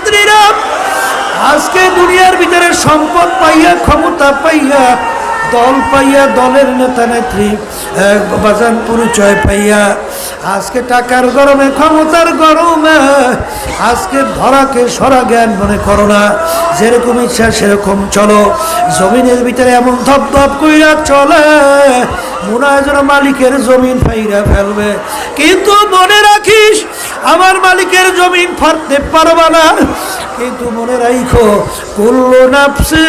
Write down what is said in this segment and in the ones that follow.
নেত্রীরা আজকে দুনিয়ার ভিতরে সম্পদ পাইয়া, ক্ষমতা পাইয়া, দল পাইয়া, দলের নেতা নেত্রী বাজান পরিচয় পাইয়া আজকে টাকার গরমে, ক্ষমতার গরমে, আজকে ধরাকে সরা জ্ঞান মনে করো না। যেরকম ইচ্ছা সেরকম চলো। জমিনের ভিতরে এমন ধপ ধপ কইরা চলে মনে মালিকের জমিন ফাইরা ফেলবে। কিন্তু মনে রাখিস, আমার মালিকের জমিন ফারতে পারবা না। কিন্তু মনে রাখো কুল্লু নাফসে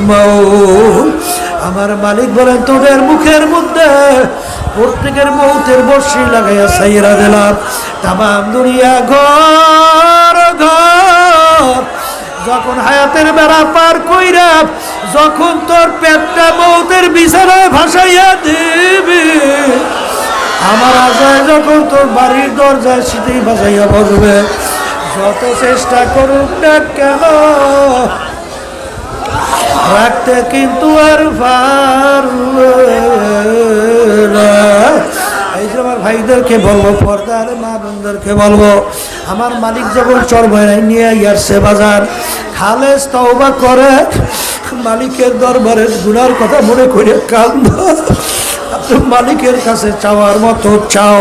মাউত। আমার মালিক বলেন তোদের মুখের মধ্যে প্রত্যেকের মৌতের বর্ষি লাগাইয়া সাইরা দিলাম। তাম দুনিয়া ঘর ঘর। যখন হায়াতের বেড়া পার কইরা, যখন তোর পেটটা মৌতের বিছানায় ভাসাইয়া দিবি, আমার আশায় যখন তোর বাড়ির দরজায় শীতেই ভাসাইয়া বসবে যত চেষ্টা করুক না কেন রাখতে কিন্তু আর। এই যে আমার ভাইদেরকে বলব, পর্দার মা বোনদেরকে বলব, আমার মালিক যখন চরমায় নিয়ে আসছে বাজার, খালেস তওবা করে, মালিকের দরবারে গুনার কথা মনে করে কান্দ মালিকের কাছে চাওয়ার মতো চাও,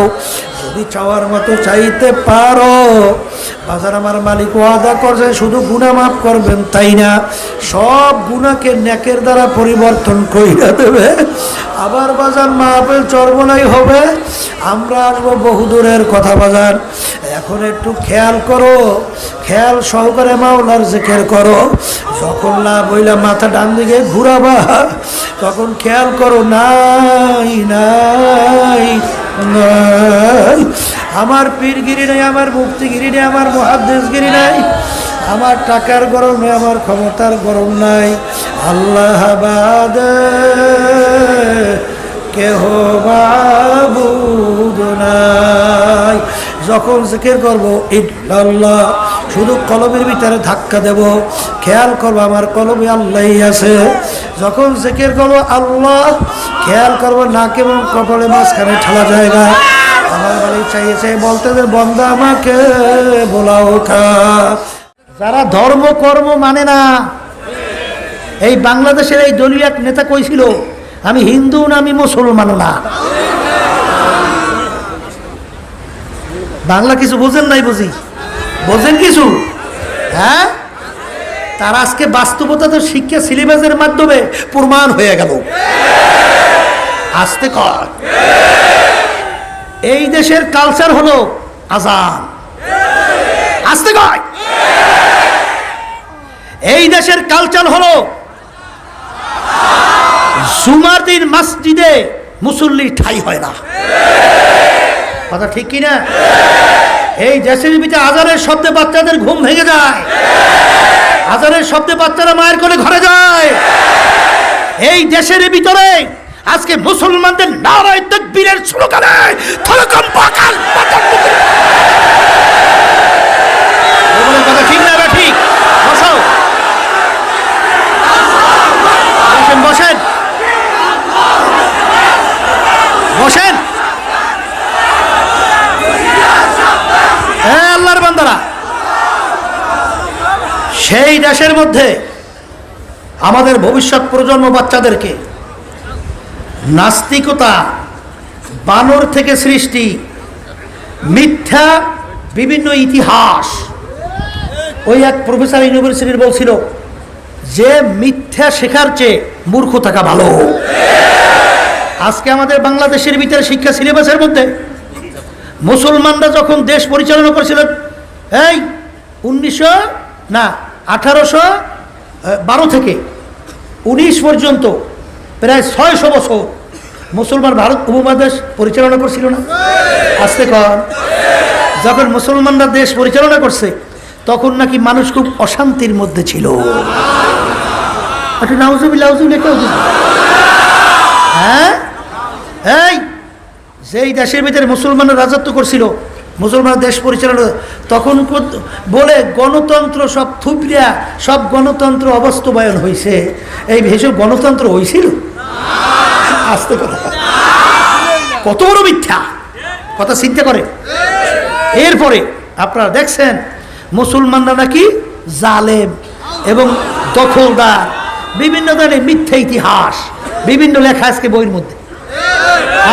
যদি চাওয়ার মতো চাইতে পারো বাজার আমার মালিক ওয়াদা করছেন শুধু গুণা মাফ করবেন, তাই না? সব গুণাকে ন্যাকের দ্বারা পরিবর্তন কইরা দেবে। আবার বাজার মাপের চর্বনাই হবে। আমরা আসব বহুদূরের কথা বাজার। এখন একটু খেয়াল করো, খেয়াল সহকারে মাওলার জেকের করো। যখন না বইলা মাথা ডান দিকে ঘুরাবা। তখন খেয়াল করো, নাই নাই নাই। আমার পীরগিরি নাই, আমার মুক্তিগিরি নেই, আমার মহাদেশগিরি নাই। আমার টাকার গরম নেই, আমার ক্ষমতার গরম নাই। আল্লাহাবাদ কেহ নাই। যখন জিকির করব ইল্লাল্লাহ শুধু কলমের ভিতরে ধাক্কা দেব। খেয়াল করব, আমার কলমে আল্লাহই আছে। যখন জিকির করব, আল্লাহ, খেয়াল করব, নাক এবং কপালে মাঝখানে ঠালা জায়গা আমার চাইছে বলতে দে বন্ধা, আমাকে বলাও যারা ধর্ম, কর্ম মানে না, এই বাংলাদেশের এই দলীয় এক নেতা কইছিল, আমি হিন্দু না, আমি মুসলমানও না। বাংলা কিছু বোঝেন নাই বুঝি? বোঝেন কিছু? হ্যাঁ? তার আজকে বাস্তবতা তো শিক্ষা সিলেবাসের মাধ্যমে প্রমাণ হয়ে গেল। আসতে কর। এই দেশের কালচার হলো আজান। আসতে কয়? এই দেশের কালচার হলো জুমার দিন মসজিদে মুসল্লি ঠাই হয় না। কথা ঠিক কিনা এই দেশের ভিতরে আজানের শব্দে বাচ্চাদের ঘুম ভেঙে যায়। আজানের শব্দে বাচ্চারা মায়ের করে ঘরে যায়। এই দেশের ভিতরে আজকে মুসলমানদের নারায় তকবীরের পাতাল মুখে- এগুলোর কথা ঠিক ঠিক? বসো বসেন বসেন। হ্যাঁ সেই দেশের মধ্যে আমাদের ভবিষ্যৎ প্রজন্ম বাচ্চাদেরকে নাস্তিকতা, বানর থেকে সৃষ্টি, মিথ্যা, বিভিন্ন ইতিহাস। ওই এক প্রফেসর ইউনিভার্সিটির বলছিল যে মিথ্যা শেখার চেয়ে মূর্খ থাকা ভালো। আজকে আমাদের বাংলাদেশের ভিতরে শিক্ষা সিলেবাসের মধ্যে মুসলমানরা যখন দেশ পরিচালনা করেছিল, এই উনিশশো, না, আঠারোশো বারো থেকে উনিশ পর্যন্ত প্রায় ছয়শো বছর মুসলমান ভারত উপমহাদেশ পরিচালনা করছিল না? আসতে কর যখন মুসলমানরা দেশ পরিচালনা করছে, তখন নাকি মানুষ খুব অশান্তির মধ্যে ছিল। আচ্ছা হ্যাঁ? যেই দেশের ভিতরে মুসলমানরা রাজত্ব করছিল মুসলমান দেশ পরিচালনা তখন বলে গণতন্ত্র সব থুপড়িয়া সব গণতন্ত্র অবাস্তবায়ন হয়েছে এই ভেসব গণতন্ত্র হয়েছিল আসতে কথা। কত বড় মিথ্যা? কথা চিন্তা করে। এরপরে আপনারা দেখছেন, মুসলমানরা নাকি জালেম এবং দখলদার। বিভিন্ন ধরনের মিথ্যা ইতিহাস, বিভিন্ন লেখা আজকে বইয়ের মধ্যে।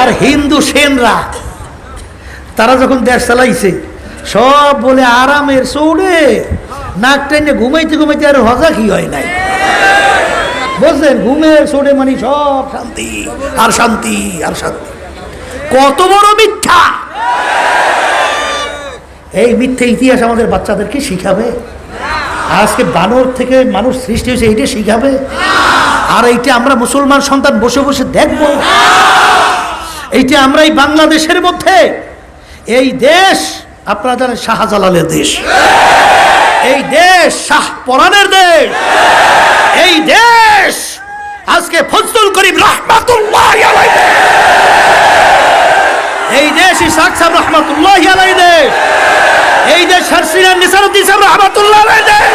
আর হিন্দু সেনরা, তারা যখন দেশ চালাইছে, সব বলে আরামের চৌড়ে নাক টেনে ঘুমাইতে ঘুমাইতে আর হজা কি হয় নাই? বুঝলেন? ঘুমের চোড়ে মানে সব শান্তি, আর শান্তি আর শান্তি। কত বড় মিথ্যা? এই মিথ্যে ইতিহাস আমাদের বাচ্চাদেরকে শিখাবে। আজকে বানর থেকে মানুষ সৃষ্টি হয়েছে, এইটা শিখাবে। আর এইটা আমরা মুসলমান সন্তান বসে বসে দেখব। এইটা আমরা এই বাংলাদেশের মধ্যে। এই দেশ আপনারা জানেন শাহজালালের দেশ। এই দেশ শাহ পরাণের দেশ। এই দেশ আজকে ফজলুল করিম রহমাতুল্লাহ এই দেশ ইসাক সাহেব রহমাতুল্লাহ আলাইহি দেশ। এই দেশ নিসারুদ্দিন সাহেব রহমাতুল্লাহ আলাইহি দেশ।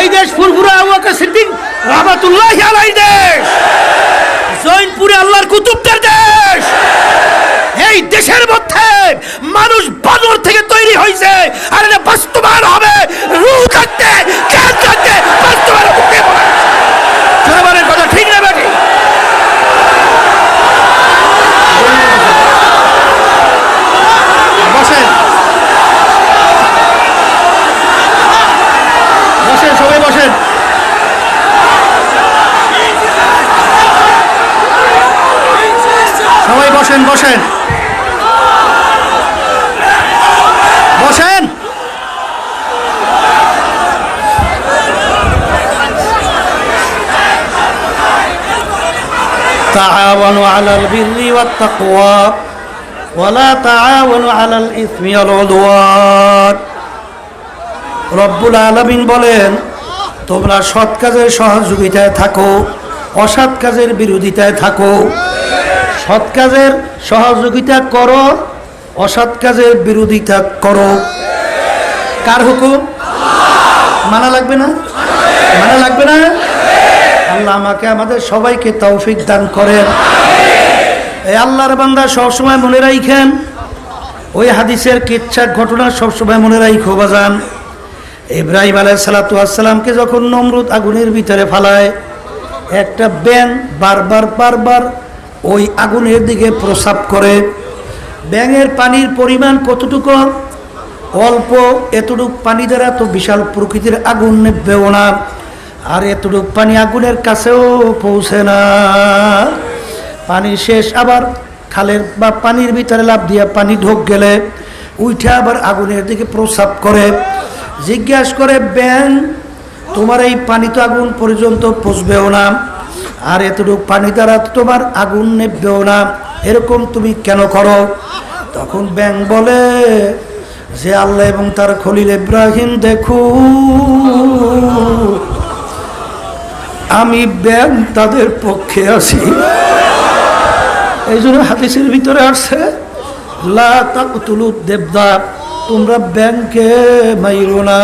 এই দেশ ফুরফুরা আবু বকর সিদ্দিক রহমাতুল্লাহ আলাইহি দেশ। জৈনপুরে আল্লাহর কুতুবদের দেশ। এই দেশের মধ্যে মানুষ বানর থেকে তৈরি হয়েছে আর এটা বাস্তবায়ন হবে। রু থাকতে, জ্ঞান থাকতে বাস্তবায়ন হবে। জনগণের কথা ঠিক না বেটি বসেন বসেন সবাই বসেন সবাই বসেন বসেন বসেন تعاونوا على البر والتقوى ولا تعاونوا على الإثم والعدوان রব্বুল আলমিন বলেন তোমরা সৎ কাজের সহযোগিতায় থাকো অসৎ কাজের বিরোধিতায় থাকো সৎ কাজের সহযোগিতা করো অসৎ কাজের বিরোধিতা করো কার হুকুম মানা লাগবে না মানা লাগবে না আল্লাহ আমাকে আমাদের সবাইকে তৌফিক দান করেন। এই আল্লাহর বান্দা সবসময় মনে রাখেন ওই হাদিসের কিচ্ছা ঘটনা সবসময় মনে রাখো বাজান। ইব্রাহিম আলাই সালাতামকে যখন নমরুদ আগুনের ভিতরে ফালায়, একটা ব্যাং বারবার বারবার ওই আগুনের দিকে প্রসাব করে। ব্যাঙের পানির পরিমাণ কতটুকু? অল্প, এতটুক পানি দ্বারা তো বিশাল প্রকৃতির আগুন নেবেও না। আর এতটুক পানি আগুনের কাছেও পৌঁছে না। পানি শেষ, আবার খালের বা পানির ভিতরে লাভ দিয়ে পানি ঢোক গেলে উঠে আবার আগুনের দিকে প্রস্রাব করে। জিজ্ঞাস করে ব্যাং তোমার এই পানি তো আগুন পর্যন্ত পৌঁছবেও না। আর এতটুকু পানি দ্বারা তোমার আগুন নেবেও না। এরকম তুমি কেন করো? তখন ব্যাং বলে, যে আল্লাহ এবং তার খলিল ইব্রাহিম, দেখু আমি ব্যাং তাদের পক্ষে আছি। এই জন্য হাদিসের ভিতরে আসছে দেবদার তোমরা ব্যাংকে মাইরো না।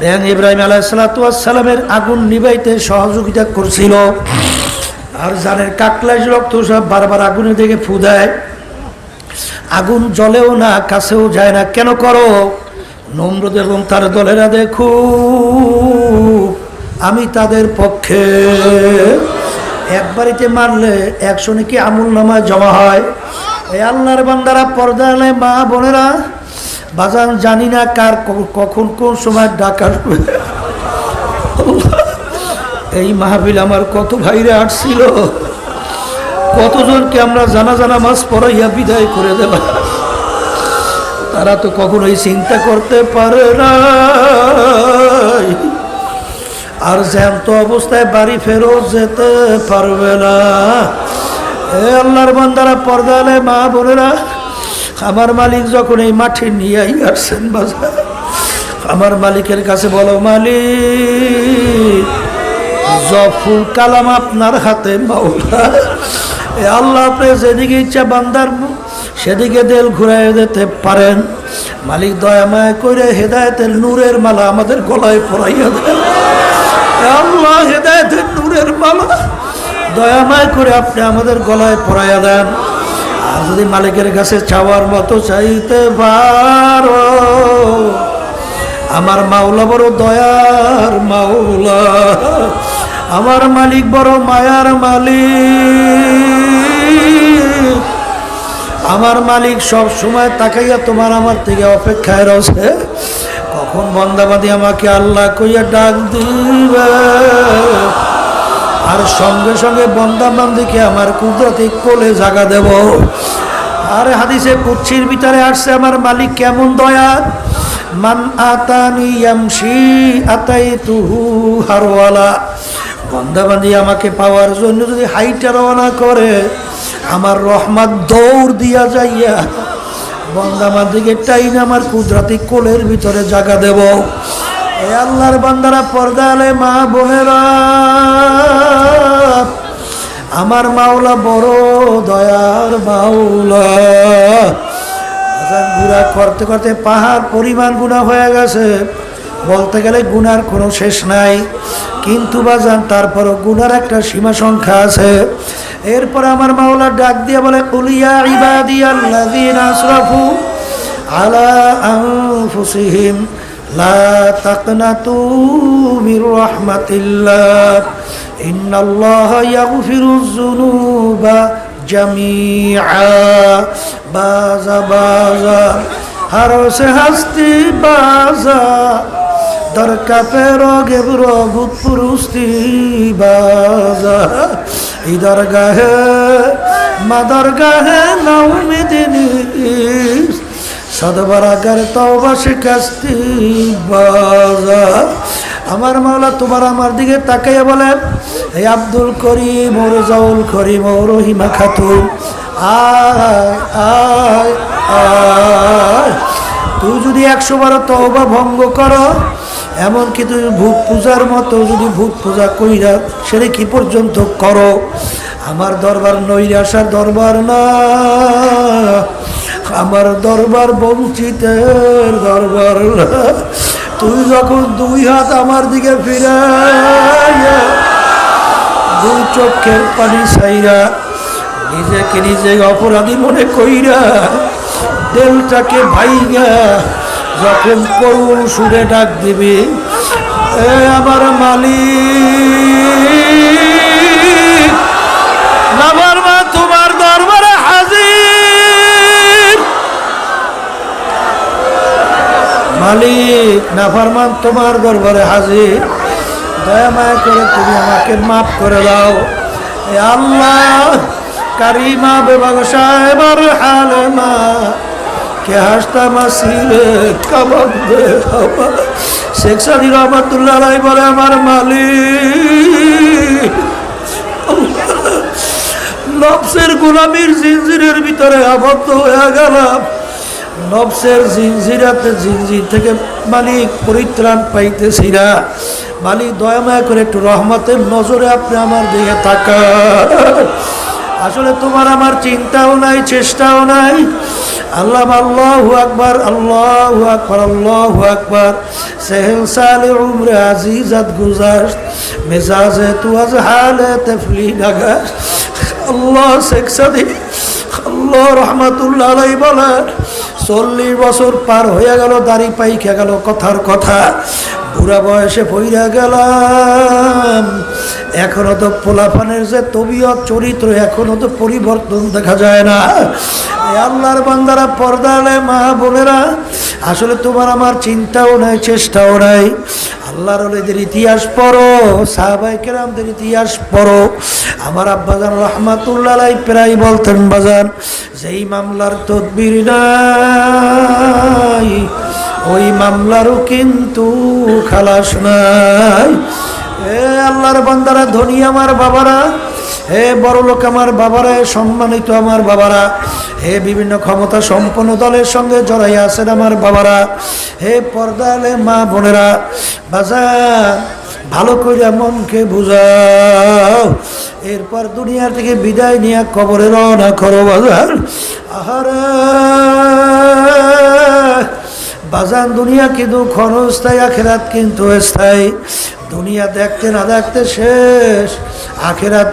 ব্যাং ইব্রাহিম আলাইসালামের আগুন নিবাইতে সহযোগিতা করছিল। আর জানের কাকলাইশ রক্ত সব বারবার আগুনের দিকে ফু দেয়, আগুন জ্বলেও না, কাছেও যায় না। কেন করো? নম্রদ এবং তার দলেরা দেখু আমি তাদের পক্ষে এক বাড়িতে মারলে একশো নাকি আমুল নামায় জমা হয়? এই আল্লাহর বান্দারা পর্দা আলে মা বোনেরা, বাজান জানি না কার কখন কোন সময় ডাক আসবে। এই মাহবিল আমার কত ভাইরা আসছিল। কতজনকে আমরা জানা জানা মাছ পড়াইয়া বিদায় করে দিলাম তারা তো কখনোই চিন্তা করতে পারে না আর জ্যান্ত অবস্থায় বাড়ি ফেরত যেতে পারবে না। এ আল্লাহর বান্দারা পর্দালে মা বোনেরা, আমার মালিক যখন এই মাঠে নিয়ে আসছেন বাজার, আমার মালিকের কাছে বলো, মালিক, জফুল কালাম আপনার হাতে মাওলা। আল্লাহ আপনি যেদিকে ইচ্ছা বান্দার সেদিকে দেল ঘুরাই দিতে পারেন। মালিক দয়াময় করে হেদায়তের নূরের মালা আমাদের গলায় পরাইয়া এ আল্লাহ হেদায়তের নূরের মালা দয়াময় করে আপনি আমাদের গলায় পরাইয়া দেন। আর যদি মালিকের কাছে চাওয়ার মতো চাইতে পারো, আমার মাওলা বড় দয়ার মাওলা, আমার মালিক বড় মায়ার মালিক। আমার মালিক সব সময় তাকাইয়া তোমার আমার থেকে অপেক্ষায় রয়েছে। কখন বন্দাবাদী আমাকে আল্লাহ কইয়া ডাক দিবে। আর সঙ্গে সঙ্গে বন্দাবান্দিকে আমার কুদরতি কোলে জাগা দেব। আর হাদিসে কুচ্ছির ভিতরে আসছে আমার মালিক কেমন দয়া? মান আতানি ইয়ামশি আতাই তুহু হারওয়ালা। বন্দাবান্দি আমাকে পাওয়ার জন্য যদি হাইটা রওনা করে, আমার রহমত দৌড় দিয়া যাইয়া বন্দামার দিকে টাইন আমার কুদরাতি কোলের ভিতরে জায়গা দেব। এ আল্লাহর বান্দারা পর্দালে মা বোনেরা, আমার মাওলা বড় দয়ার মাওলা। গুণা করতে করতে পাহাড় পরিমাণ গুণা হয়ে গেছে। বলতে গেলে গুনার কোনো শেষ নাই। কিন্তু বা বাজান, তারপরও গুনার একটা সীমা সংখ্যা আছে। এরপর আমার মাওলা ডাক দিয়ে বলে কুলিয়া ইবাদি আল্লাযীন আসরাফু আলা আনফুসিহিম, লা তাকনাতু মির রাহমাতিল্লাহ, ইন্নাল্লাহা ইয়াগফিরুয যুনুবা জামিআ। বাজা বাজা, হারসে হাস্তি, বাজা দরকাপে রগে রঘুত পুরুষি বাজা ইদর গাহে মাদর গাহে নৌমিদিনী সদবরাগের তওবা শিখাস্তি বাজা আমার মাওলা, তোমার আমার দিকে তাকাইয়া বলেন এই আব্দুল করিম, ওর জউল করিম, ও হিমা খাতুন, আয় আয় আয়। তুই যদি একশো বারো তওবা ভঙ্গ করো এমনকি তুমি ভূত পূজার মতো যদি ভূত পূজা কইরা সেটা কি পর্যন্ত করো? আমার দরবার নৈরাশার দরবার না। আমার দরবার বঞ্চিতের দরবার তুই যখন দুই হাত আমার দিকে ফিরে দুই চোখের পানি ছাইরা নিজেকে নিজে অপরাধী মনে কইরা দেলটাকে ভাইগা যখন করুণ সুরে ডাক দিবি, এ আমার মালিক। আমার মা, তোমার দরবারে হাজির। মালিক, নাফারমান, তোমার দরবারে হাজির। দয়া মায়া করে তুমি আমাকে মাফ করে দাও। আল্লাহ, কারিমা বেবাগ সাহেবার হালেমা কে হাসতা মাসিরে কাবাব দে বাবা শেখ সাদি রহমতুল্লাহ রায় বলে, আমার মালিক। নবসের গোলামির জিনজিরের ভিতরে আবদ্ধ হয়ে গেলাম। নবসের জিনজিরাতে জিনজির থেকে মালিক পরিত্রাণ পাইতেছি না। মালিক দয়াময় করে একটু রহমতের নজরে আপনি আমার দিকে তাকান। আসলে তোমার আমার চিন্তাও নাই, চেষ্টাও নাই। আল্লাহ আল্লাহ আকবর আল্লাহ আকবর আল্লাহ আকবর। সালে উমরে আজিজাত গুজার মেজাজে তু আজ হালে তেফলি নাগাস আল্লাহ শেখ সাদি, আল্লাহ রহমাতুল্লাহ আলাই বলেন, চল্লিশ বছর পার হয়ে গেল, দাড়ি পাইখে গেল, কথার কথা। বুড়া বয়সে পইরা গেলাম। এখনও তো পোলাপানের যে তবিয়ত চরিত্র, এখনও তো পরিবর্তন দেখা যায় না। আল্লাহর বান্দারা পর্দালে মা বোনেরা, আসলে তোমার আমার চিন্তাও নাই, চেষ্টাও নাই। আল্লাহর ইতিহাস পড়ো সাহাবাই কেরামদের ইতিহাস পড়ো। আমার আব্বাজান রহমাতুল্লাহ প্রায় বলতেন, বাজান, যেই মামলার তদবির নাই ওই মামলারও কিন্তু খালাস নাই। এ আল্লাহর বান্দারা, ধনী আমার বাবারা হে বড় লোক আমার বাবারা সম্মানিত আমার বাবারা হে বিভিন্ন ক্ষমতা সম্পন্ন দলের সঙ্গে জড়াই আছেন আমার বাবারা হে পর্দালে মা বোনেরা বাজার ভালো করে মনকে বুঝাও। এরপর দুনিয়া থেকে বিদায় নিয়ে কবরে রওনা করো বাজার আহারে বাজান দুনিয়া কিন্তু ক্ষণস্থায়ী, আখেরাত কিন্তু স্থায়ী। দুনিয়া দেখতে না দেখতে শেষ। আখেরাত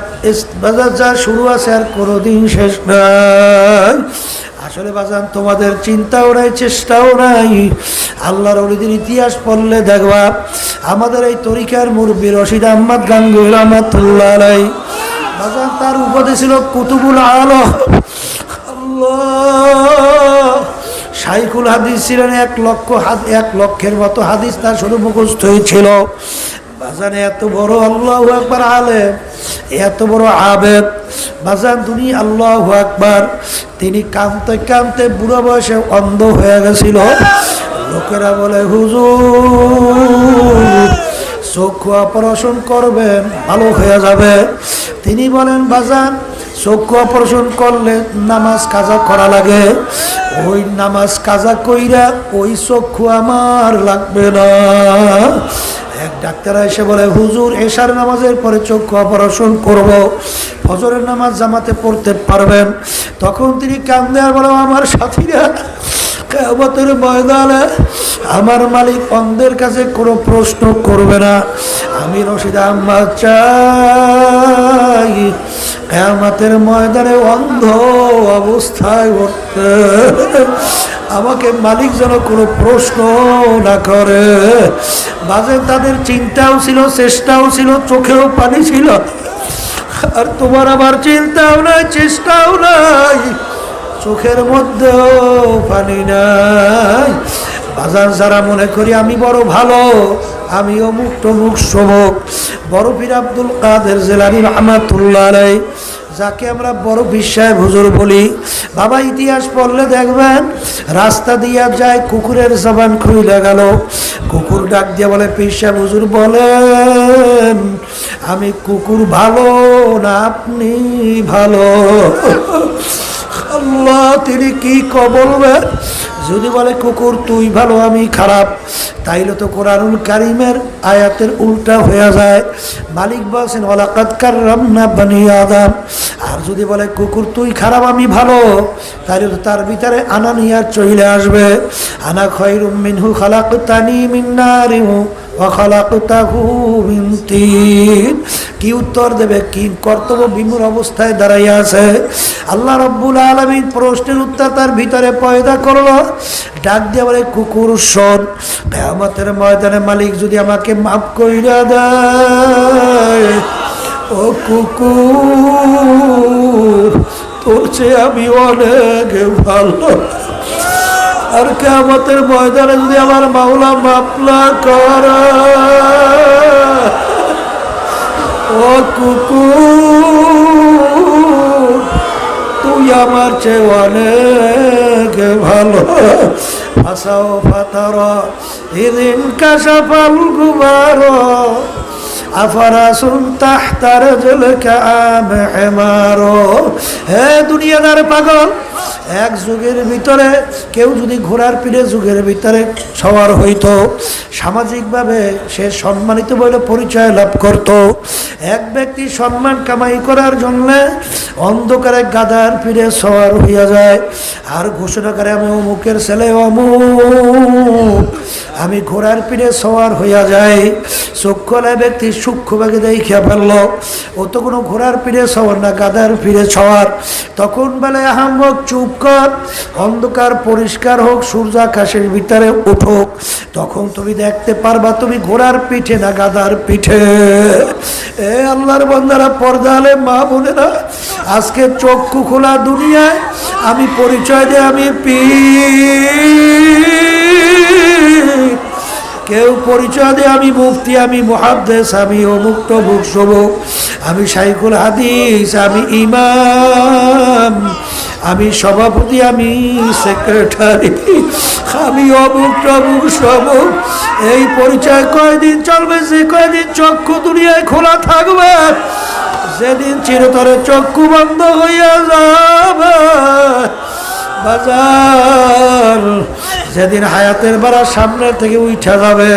বাজার যা শুরু আছে আর কোনোদিন শেষ নাই। আসলে বাজান, তোমাদের চিন্তাও নাই, চেষ্টাও নাই। আল্লাহর অলিদের ইতিহাস পড়লে দেখবা, আমাদের এই তরিকার মুরব্বী রশিদ আহমদ গাঙ্গুল রহমতুল্লাহ আলাই বাজান, তার উপাধি ছিল কুতুবুল আলম। আল্লাহ! সাইকুল হাদিস ছিলেন এক লক্ষ হাত এক লক্ষের মতো হাদিস তার শুধু মুখস্থ হয়েছিল বাজানে এত বড় আল্লাহ একবার আলেম, এত বড় আবেদ। বাজান তুমি আল্লাহ একবার তিনি কামতে কামতে বুড়ো বয়সে অন্ধ হয়ে গেছিল। লোকেরা বলে, হুজুর, চক্ষু অপারেশন করবেন, ভালো হয়ে যাবে। তিনি বলেন, বাজান চক্ষু অপারেশন করলে নামাজ কাজা করা লাগে। ওই নামাজ কাজা কইরা ওই চক্ষু আমার লাগবে না। এক ডাক্তার এসে বলে, হুজুর, এশার নামাজের পরে চক্ষু অপারেশন করব। ফজরের নামাজ জামাতে পড়তে পারবেন। তখন তিনি কান্দে আর বলে, আমার সাথীরা কেমতের ময়দানে আমার মালিক অন্ধের কাছে কোনো প্রশ্ন করবে না। আমি রশিদ আহমদ চাই। কেমতের ময়দানে অন্ধ অবস্থায় উঠতে আমাকে মালিক যেন কোনো প্রশ্ন না করে। মাঝে তাদের চিন্তাও ছিল, চেষ্টাও ছিল, চোখেও পানি ছিল। আর তোমার আবার চিন্তাও নাই, চেষ্টাও নাই, চোখের মধ্যেও পানি নাই। বাজার যারা মনে করি আমি বড় ভালো আমি অমুক টমুক সমুক বড় পীর আব্দুল কাদের জেলানি রহমাতুল্লাহ আলাই যাকে আমরা বড় বিশ্বাস হুজুর বলি। বাবা, ইতিহাস পড়লে দেখবেন, রাস্তা দিয়া যায় কুকুরের জবান খুইলে গেল। কুকুর ডাক দিয়ে বলে পিসা হুজুর বলেন, আমি কুকুর ভালো না, আপনি ভালো। আল্লাহ, তিনি কি বলবেন যদি বলে, কুকুর, তুই ভালো, আমি খারাপ, তাইলে তো কোরআনুল কারিমের আয়াতের উল্টা হয়ে যায়। মালিক বলছেন ওলাকাত কাররামনা বানি আদম। আর যদি বলে, কুকুর, তুই খারাপ, আমি ভালো, তাইলে তো তার ভিতরে আনানিয়ার চলে আসবে। আনা খয়রুম মিনহু মিন মিন তিন। কি উত্তর দেবে? কি কর্তব্য বিমূর অবস্থায় দাঁড়াইয়া আছে? আল্লাহ রব্বুল আলমী প্রশ্নের উত্তর তার ভিতরে পয়দা করল। ডাক দিয়ে বলে, কুকুর, শোন, কেয়ামতের ময়দানে মালিক যদি আমাকে মাফ কইরা দেয়, ও কুকুর, তোর চেয়ে আমি অনেক ভালো। আর কেমতের ময়দানে যদি আমার মাওলা মাপলা করে, ও কুকুর আমার চেয়ে অনেক ভালো। ফাঁসাও ফাতার এদিন কাশাফাল গুবার আফারাসুন তাহতার জলকা আম হেমারো? হে দুনিয়াদার পাগল, এক যুগের ভিতরে, কেউ যদি ঘোড়ার পিঠে যুগের ভিতরে সওয়ার হইতো, সামাজিকভাবে সে সম্মানিত বলে পরিচয় লাভ করত। এক ব্যক্তি সম্মান কামাই করার জন্য অন্ধকারে গাদার পিঠে সওয়ার হইয়া যায়। আর ঘোষণা করে, আমি অমুকের ছেলে, অমুক। আমি ঘোড়ার পিঠে সওয়ার হইয়া যাই। চক্ষলে ব্যক্তি সূক্ষ্মভাগে দেখিয়া ফেলল। ও তো কোনো ঘোড়ার পিঠে সওয়ার না গাদার পিঠে সওয়ার। তখন বেলে আহাম্মক চুপ কর, অন্ধকার পরিষ্কার হোক, সূর্যাকাশের ভিতরে উঠুক। তখন তুমি দেখতে পারবা তুমি ঘোড়ার পিঠে না গাদার পিঠে। এ আল্লাহর বন্দারা পর্দালে মা বোনেরা, আজকে চক্ষু খোলা দুনিয়ায়, আমি পরিচয় দিয়ে আমি পি কেউ পরিচয় দিয়ে, আমি মুফতি, আমি মহাদ্দেশ আমি অমুক টমুক সবুক আমি সাইকুল হাদিস, আমি ইমাম, আমি সভাপতি, আমি সেক্রেটারি, আমি অমুক টমুক সবুক এই পরিচয় কয়দিন চলবে? যে কয়দিন চক্ষু দুনিয়ায় খোলা থাকবে, যেদিন চিরতরে চক্ষু বন্ধ হইয়া যাবে। বাজার। যেদিন হায়াতের বেড়া সামনের থেকে উঠা যাবে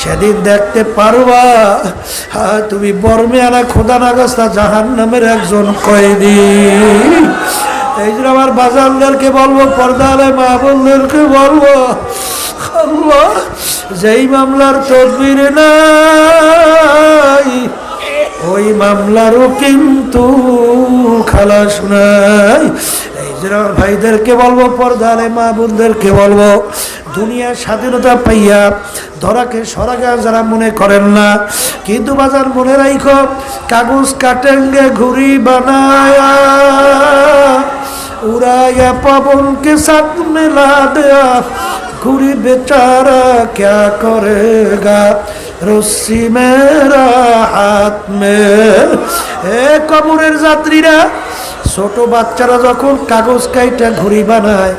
সেদিন দেখতে পারবা হ্যাঁ, তুমি বর্মে আনা খোদা নাগাস্তা জাহান নামের একজন কয়েদি। এই জন্য আমার বাজারদেরকে বলব পর্দালে মা বোনদেরকে বলব যেই মামলার তদবির নাই ওই মামলারও কিন্তু খালা নাই। এই যে আমার ভাইদেরকে বলব পর্দারে মা বোনদেরকে বলব, দুনিয়ার স্বাধীনতা পাইয়া ধরাকে সরাগা যারা মনে করেন না, কিন্তু বাজার মনে রাইখ, কাগজ কাটেঙ্গে ঘুরি বানায়া, উড়াইয়া পাবনকে সাত মেলা দেয়া ঘুরি বেচারা ক্যা করেগা? রসি মেরা হাত মে হে কবরের যাত্রীরা ছোট বাচ্চারা যখন কাগজ কাইটা ঘুরি বানায়